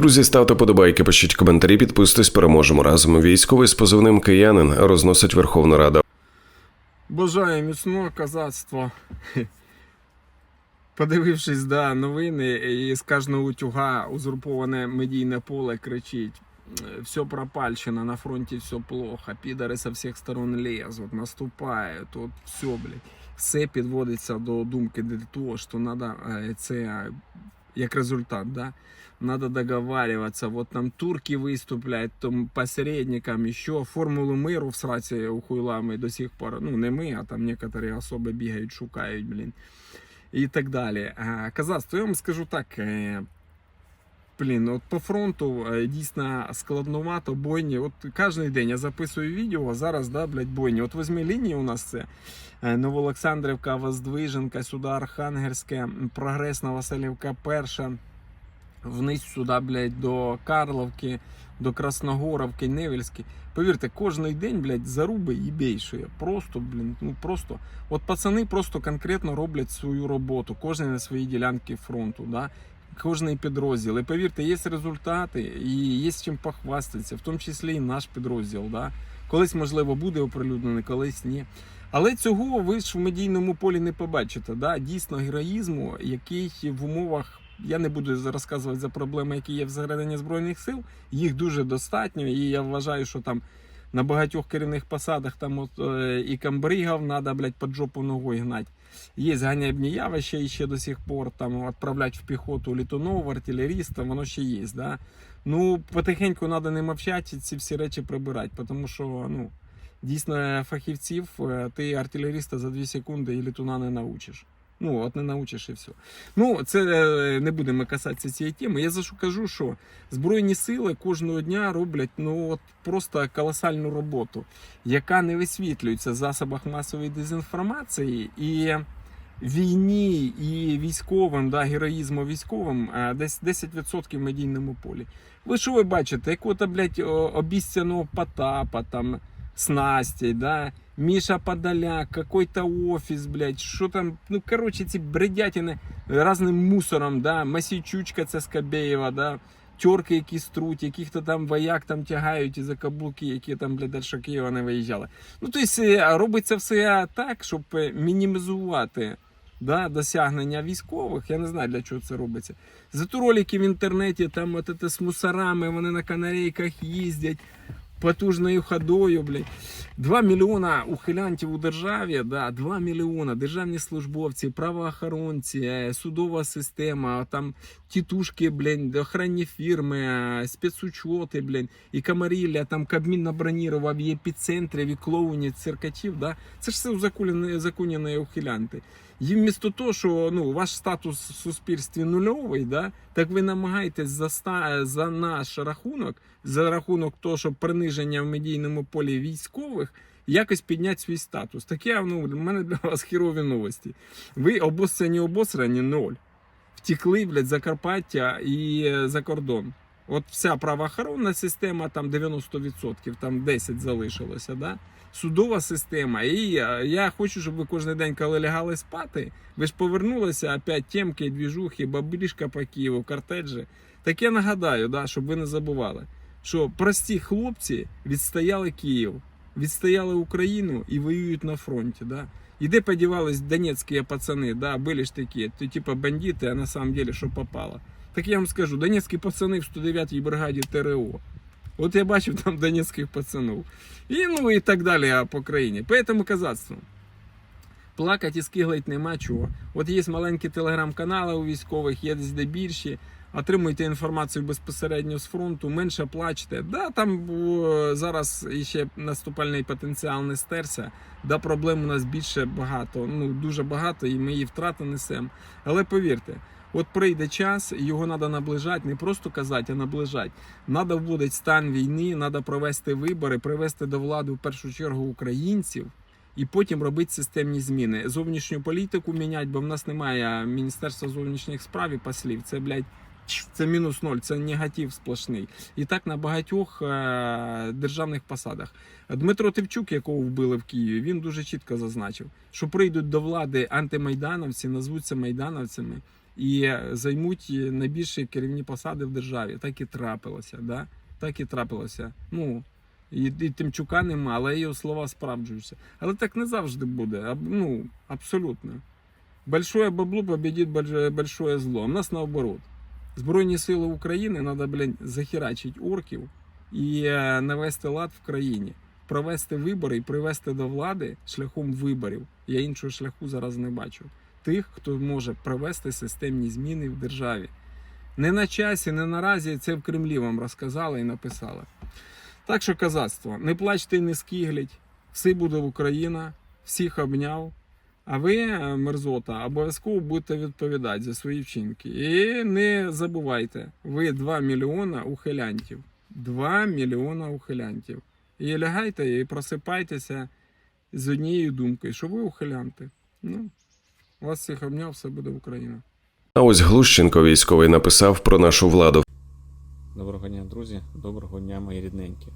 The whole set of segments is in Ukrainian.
Друзі, ставте подобайки, пишіть коментарі, підписуйтесь, переможемо разом. Військовий з позивним киянин розносить Верховна Рада. Бажаю міцного козацтва. Подивившись да, новини, і з кожного утюга узурповане медійне поле кричить. Все пропальщено, на фронті все плохо, підари со всіх сторон лезуть, наступають, от все, блядь. Все підводиться до думки того, що треба це як результат, да? Надо договариваться, вот там турки выступляют, там посередникам еще формулу миру в сраці хуйлами до сих пор, ну не ми, а там некоторі особи бігають, шукають, блін, і так далі. А, Казацтво, я вам скажу так, е, блін, от по фронту е, дійсно складновато, бойні, от кожен день я записую відео, а зараз, да, блядь, бойні, от візьми лінії у нас це, е, Новоолександрівка, Воздвиженка, сюди Архангельське, Прогресна, Васильівка, Перша, вниз сюди, блядь, до Карловки, до Красногоровки, Невельськи. Повірте, кожен день, блядь, заруби і більшує. Просто, блін, ну просто. От пацани просто конкретно роблять свою роботу, кожен на своїй ділянці фронту, да? Кожний підрозділ. І повірте, є результати і є з чим похвастатися, в тому числі і наш підрозділ. Да? Колись, можливо, буде оприлюднений, колись ні. Але цього ви ж в медійному полі не побачите. Да? Дійсно, героїзму, який в умовах. Я не буду розказувати за проблеми, які є всередині збройних сил. Їх дуже достатньо, і я вважаю, що там на багатьох керівних посадах там от, е, і камбригів треба, блядь, під жопу ногою гнати. Є ганебні явища і ще до сих пор там відправляти в піхоту літунов, артилерістів, воно ще є. Да? Ну, потихеньку треба не мовчати, ці всі речі прибирати, тому що ну, дійсно фахівців е, ти артилеріста за 2 секунди і літуна не научиш. Ну, от не научиш і все. Ну, це е, не будемо касатися цієї теми. Я за що кажу, що Збройні сили кожного дня роблять ну от просто колосальну роботу, яка не висвітлюється в засобах масової дезінформації і війні і військовим, да, героїзму військовим е, десь 10% в медійному полі. Ви що ви бачите? Якого-то, блядь, обіцяного Потапа, там, с да, Миша Подоляк, какой-то офис, блядь, що там, ну, короче, ці бредятини разним мусором, да, Масійчучка це Скабєєва, да, тьорки, які струть, яких-то там вояк там тягають із-за каблуки, які там, блядь, далі Києва не виїжджали. Ну, тобто, е, робиться все так, щоб е, мінімізувати да, досягнення військових. Я не знаю, для чого це робиться. Зато ролики в інтернеті, там от це з мусорами, вони на канарейках їздять. Потужною ходою, блядь. 2 мільйона ухилянтів у державі, да, 2 мільйона державні службовці, правоохоронці, е, судова система, там тітушки, блядь, охранні фірми, е, спецучоти, блядь, і камарілля, там Кабмін набронірував в епіцентрі, і клоунів, циркачів, да. Це ж все узаконені ухилянти. І вмісто того, що ну, ваш статус в суспільстві нульовий, да, так ви намагаєтесь за, за наш рахунок, за рахунок того, що приниження в медійному полі військових, якось підняти свій статус. Таке ну, в мене для вас хірові новості. Ви обосрані, обосрані ноль. Втікли, блядь, Закарпаття і е, за кордон. От вся правоохоронна система, там 90%, там 10 залишилося, да? судова система. І я хочу, щоб ви кожен день, коли лягали спати, ви ж повернулися опять темки, двіжухи, баблішка по Києву, картеджі. Так я нагадаю, да, щоб ви не забували, що прості хлопці відстояли Київ, відстояли Україну і воюють на фронті. Да? І де подівались донецькі пацани, да, були ж такі, то, типа бандити, а на самом деле що попало. Так я вам скажу, донецькі пацани в 109-й бригаді ТРО. От я бачив там донецьких пацанів. І ну і так далі по країні. Поэтому казацтво. Плакати і скиглить нема чого. От є маленькі телеграм-канали у військових, є десь де більші. Отримуйте інформацію безпосередньо з фронту, менше плачте. Да, там о, зараз іще наступальний потенціал не стерся. Да, проблем у нас більше багато, ну дуже багато, і ми її втрати несемо. Але повірте, от прийде час, його треба наближати, не просто казати, а наближати. Треба вводити стан війни, треба провести вибори, привести до влади в першу чергу українців. І потім робити системні зміни. Зовнішню політику міняти, бо в нас немає Міністерства зовнішніх справ і послів. Це, блядь, це мінус ноль, це негатив сплошний. І так на багатьох е- державних посадах. Дмитро Тивчук, якого вбили в Києві, він дуже чітко зазначив, що прийдуть до влади антимайдановці, назвуться майдановцями і займуть найбільші керівні посади в державі. Так і трапилося. Да? Так і трапилося. Ну, і, і Тимчука нема, але його слова справджуються. Але так не завжди буде. Ну, абсолютно. Большое бабло победит больш- большое зло. У нас наоборот. Збройні сили України треба, блін, захерачити орків і е, навести лад в країні, провести вибори і привести до влади шляхом виборів. Я іншого шляху зараз не бачу. Тих, хто може провести системні зміни в державі. Не на часі, не наразі це в Кремлі вам розказали і написали. Так що казацтво, не плачте і не скигліть, все буде Україна, всіх обняв. А ви, е, мерзота, обов'язково будете відповідати за свої вчинки. І не забувайте, ви 2 мільйона ухилянтів. 2 мільйона ухилянтів. І лягайте і просипайтеся з однією думкою, що ви ухилянти. Ну, вас всіх обняв, все буде Україна. А ось Глущенко військовий написав про нашу владу. Доброго дня, друзі, доброго дня, мої рідненькі.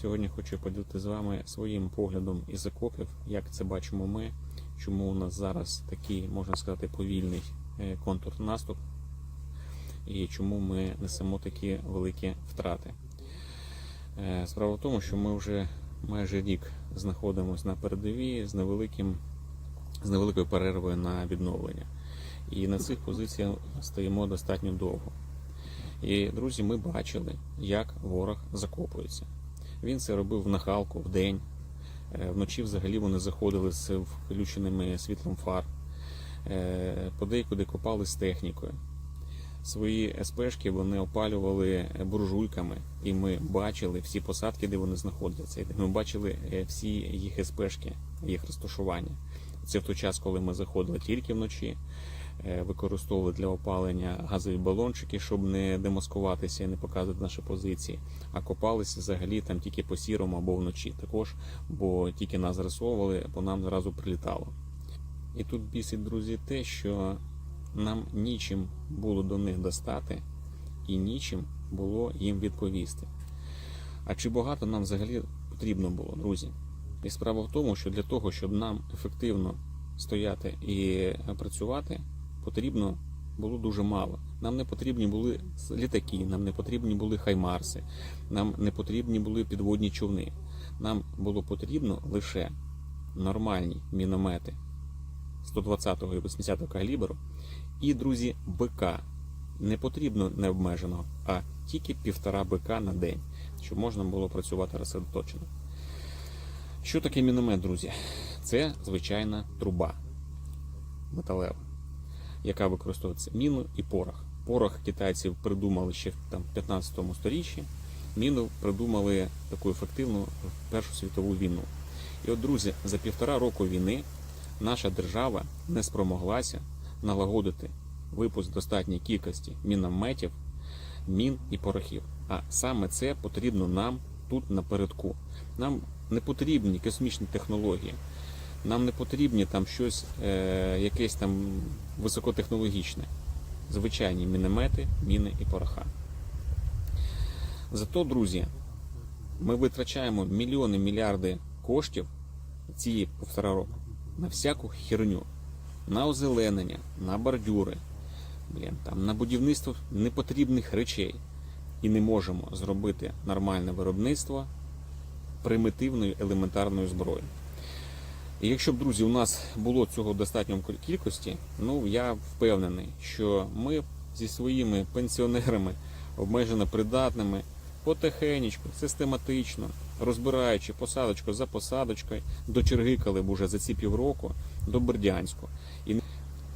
Сьогодні хочу поділити з вами своїм поглядом із окопів, як це бачимо ми, чому у нас зараз такий, можна сказати, повільний е, контрнаступ, і чому ми несемо такі великі втрати. Е, Справа в тому, що ми вже майже рік знаходимося на передовій з невеликим, з невеликою перервою на відновлення. І на цих позиціях стоїмо достатньо довго. І, друзі, ми бачили, як ворог закопується. Він це робив в нахалку в день. Е, Вночі взагалі вони заходили з включеними світлом фар, Е, подейкуди копали з технікою. Свої СПшки вони опалювали буржуйками, і ми бачили всі посадки, де вони знаходяться. Ми бачили е, всі їх СПшки, їх розташування. Це в той час, коли ми заходили тільки вночі е, використовували для опалення газові балончики, щоб не демаскуватися і не показувати наші позиції, а копалися взагалі там тільки по сірому або вночі також, бо тільки нас зрисовували, по нам зразу прилітало. І тут бісить, друзі, те, що нам нічим було до них достати і нічим було їм відповісти. А чи багато нам взагалі потрібно було, друзі? І справа в тому, що для того, щоб нам ефективно стояти і працювати, потрібно було дуже мало. Нам не потрібні були літаки, нам не потрібні були хаймарси, нам не потрібні були підводні човни. Нам було потрібно лише нормальні міномети 120-го і 80-го калібру і, друзі, БК. Не потрібно необмеженого, а тільки півтора БК на день, щоб можна було працювати розсредоточено. Що таке міномет, друзі? Це звичайна труба металева, яка використовується міну і порох. Порох китайців придумали ще в 15 сторіччі. Міну придумали таку ефективну Першу світову війну. І от, друзі, за півтора року війни наша держава не спромоглася налагодити випуск достатньої кількості мінометів, мін і порохів. А саме це потрібно нам тут напередку. Нам не потрібні космічні технології. Нам не потрібні там щось, е, якесь там високотехнологічне. Звичайні міномети, міни і пороха. Зато, друзі, ми витрачаємо мільйони мільярди коштів цієї півтора року на всяку херню, на озеленення, на бордюри, блін, там, на будівництво непотрібних речей. І не можемо зробити нормальне виробництво примітивною елементарною зброєю. І якщо б, друзі, у нас було цього достатньо кількості, ну я впевнений, що ми зі своїми пенсіонерами, обмежено придатними, потихенечку, систематично, розбираючи посадочку за посадочкою, дочергикали б уже за ці півроку до Бердянську.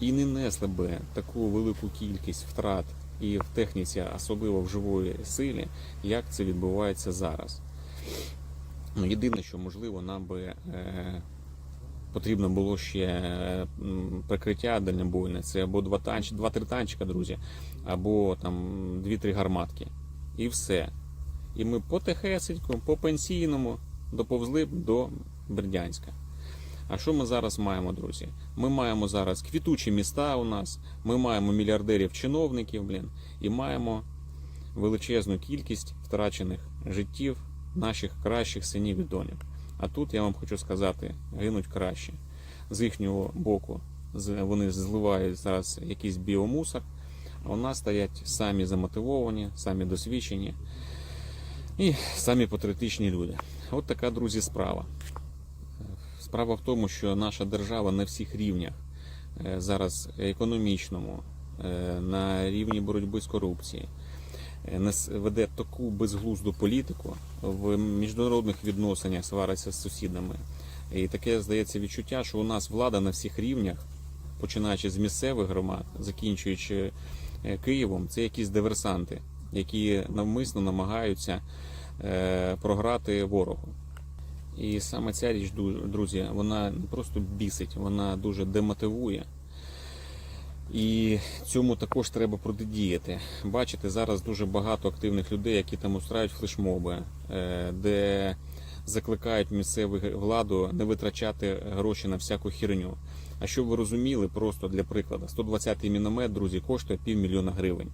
І, не несли б таку велику кількість втрат і в техніці, особливо в живої силі, як це відбувається зараз. Ну, єдине, що можливо, нам би е, потрібно було ще е, прикриття дальнобойне. Це або два танч, два-три танчика, друзі, або там дві-три гарматки. І все. І ми потихесеньку, по пенсійному доповзли б до Бердянська. А що ми зараз маємо, друзі? Ми маємо зараз квітучі міста у нас, ми маємо мільярдерів-чиновників, блін, і маємо величезну кількість втрачених життів наших кращих синів і доньок. А тут я вам хочу сказати, гинуть краще. З їхнього боку вони зливають зараз якийсь біомусор, а у нас стоять самі замотивовані, самі досвідчені і самі патріотичні люди. От така, друзі, справа. Справа в тому, що наша держава на всіх рівнях е, зараз економічному, е, на рівні боротьби з корупцією, е, веде таку безглузду політику в міжнародних відносинах свариться з сусідами. І таке здається відчуття, що у нас влада на всіх рівнях, починаючи з місцевих громад, закінчуючи Києвом, це якісь диверсанти, які навмисно намагаються програти ворогу. І саме ця річ, друзі, вона не просто бісить, вона дуже демотивує. І цьому також треба протидіяти. Бачите, зараз дуже багато активних людей, які там устраюють флешмоби, е, де закликають місцеву владу не витрачати гроші на всяку херню. А щоб ви розуміли, просто для прикладу, 120-й міномет, друзі, коштує півмільйона гривень.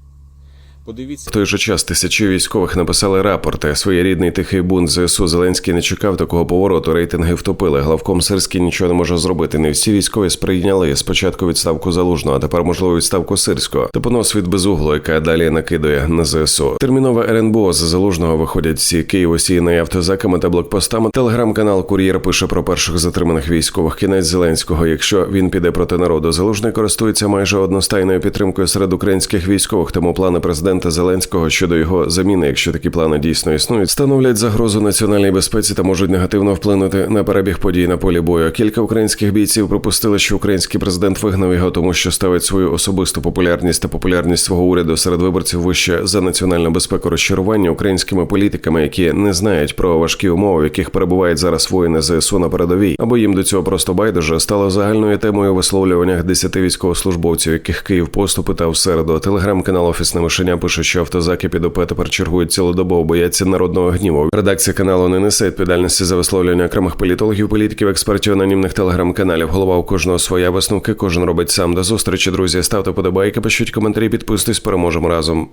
Подивіться, В той же час тисячі військових написали рапорти. Своєрідний тихий бунт ЗСУ Зеленський не чекав такого повороту. Рейтинги втопили. Главком Сирський нічого не може зробити. Не всі військові сприйняли спочатку відставку залужного, а тепер можливо відставку сирського. Та понос від безугло, яка далі накидує на ЗСУ. Термінове РНБО з залужного виходять всі Київ осіяний автозаками та блокпостами. Телеграм-канал Кур'єр пише про перших затриманих військових. Кінець Зеленського. Якщо він піде проти народу, залужний користується майже одностайною підтримкою серед українських військових. Тому плани президента Зеленського щодо його заміни, якщо такі плани дійсно існують, становлять загрозу національній безпеці та можуть негативно вплинути на перебіг подій на полі бою. Кілька українських бійців припустили, що український президент вигнав його, тому що ставить свою особисту популярність та популярність свого уряду серед виборців вище за національну безпеку розчарування українськими політиками, які не знають про важкі умови, в яких перебувають зараз воїни ЗСУ на передовій, або їм до цього просто байдуже стало загальною темою висловлюваннях десяти військовослужбовців, яких Київ поступи та в середу. Телеграм-канал Офісне мишеня пише, що автозаки під ОП тепер чергують цілодобово, бояться народного гніву. Редакція каналу не несе відповідальності за висловлювання окремих політологів, політиків, експертів анонімних телеграм-каналів. Голова у кожного своя висновки, кожен робить сам. До зустрічі, друзі. Ставте подобайки, пишіть коментарі, підписуйтесь, переможемо разом.